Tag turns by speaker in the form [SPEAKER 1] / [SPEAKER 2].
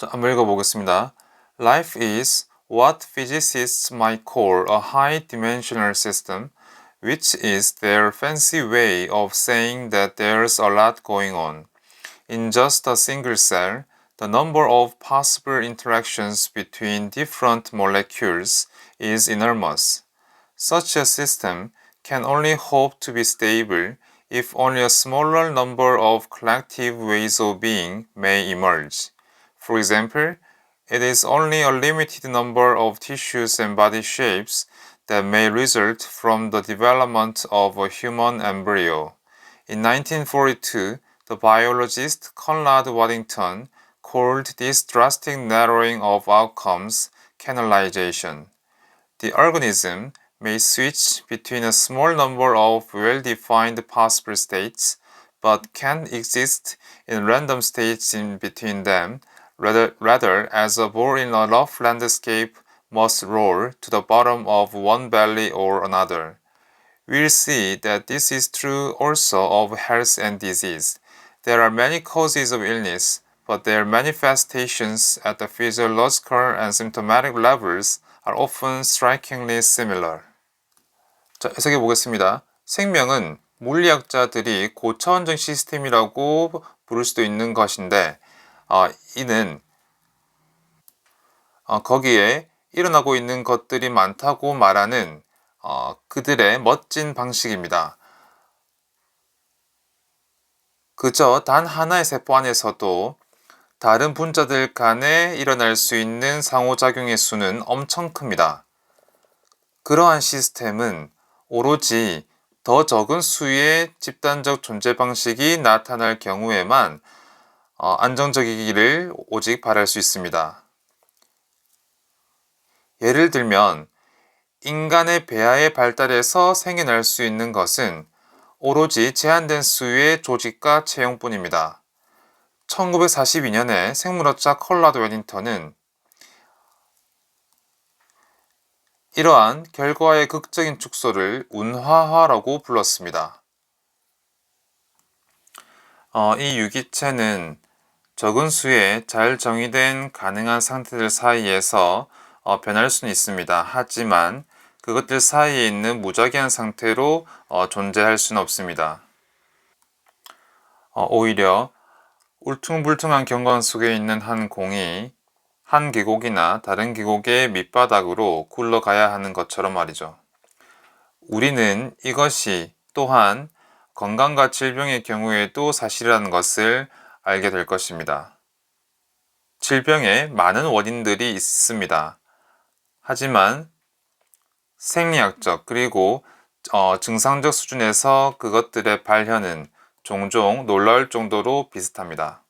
[SPEAKER 1] 자, 한번 읽어보겠습니다. Life is what physicists might call a high-dimensional system, which is their fancy way of saying that there's a lot going on. In just a single cell, the number of possible interactions between different molecules is enormous. Such a system can only hope to be stable if only a smaller number of collective ways of being may emerge. For example, it is only a limited number of tissues and body shapes that may result from the development of a human embryo. In 1942, the biologist Conrad Waddington called this drastic narrowing of outcomes canalization. The organism may switch between a small number of well defined possible states, but can exist in random states in between them, rather, rather as a ball in a rough landscape must roll to the bottom of one valley or another. We'll see that this is true also of health and disease. There are many causes of illness, but their manifestations at the physiological and symptomatic levels are often strikingly similar. 자, 해석해 보겠습니다. 생명은 물리학자들이 고차원적 시스템이라고 부를 수도 있는 것인데, 어, 이는 어, 거기에 일어나고 있는 것들이 많다고 말하는 어, 그들의 멋진 방식입니다. 그저 단 하나의 세포 안에서도 다른 분자들 간에 일어날 수 있는 상호작용의 수는 엄청 큽니다. 그러한 시스템은 오로지 더 적은 수의 집단적 존재 방식이 나타날 경우에만 어, 안정적이기를 오직 바랄 수 있습니다. 예를 들면 인간의 배아의 발달에서 생겨날 수 있는 것은 오로지 제한된 수의 조직과 체형뿐입니다. 1942년에 생물학자 컬라드 웨닝턴은 이러한 결과의 극적인 축소를 운화화라고 불렀습니다. 어, 이 유기체는 적은 수의 잘 정의된 가능한 상태들 사이에서 어, 변할 수는 있습니다. 하지만 그것들 사이에 있는 무작위한 상태로 어, 존재할 수는 없습니다. 어, 오히려 울퉁불퉁한 경관 속에 있는 한 공이 한 계곡이나 다른 계곡의 밑바닥으로 굴러가야 하는 것처럼 말이죠. 우리는 이것이 또한 건강과 질병의 경우에도 사실이라는 것을 알게 될 것입니다. 질병에 많은 원인들이 있습니다. 하지만 생리학적 그리고 어, 증상적 수준에서 그것들의 발현은 종종 놀라울 정도로 비슷합니다.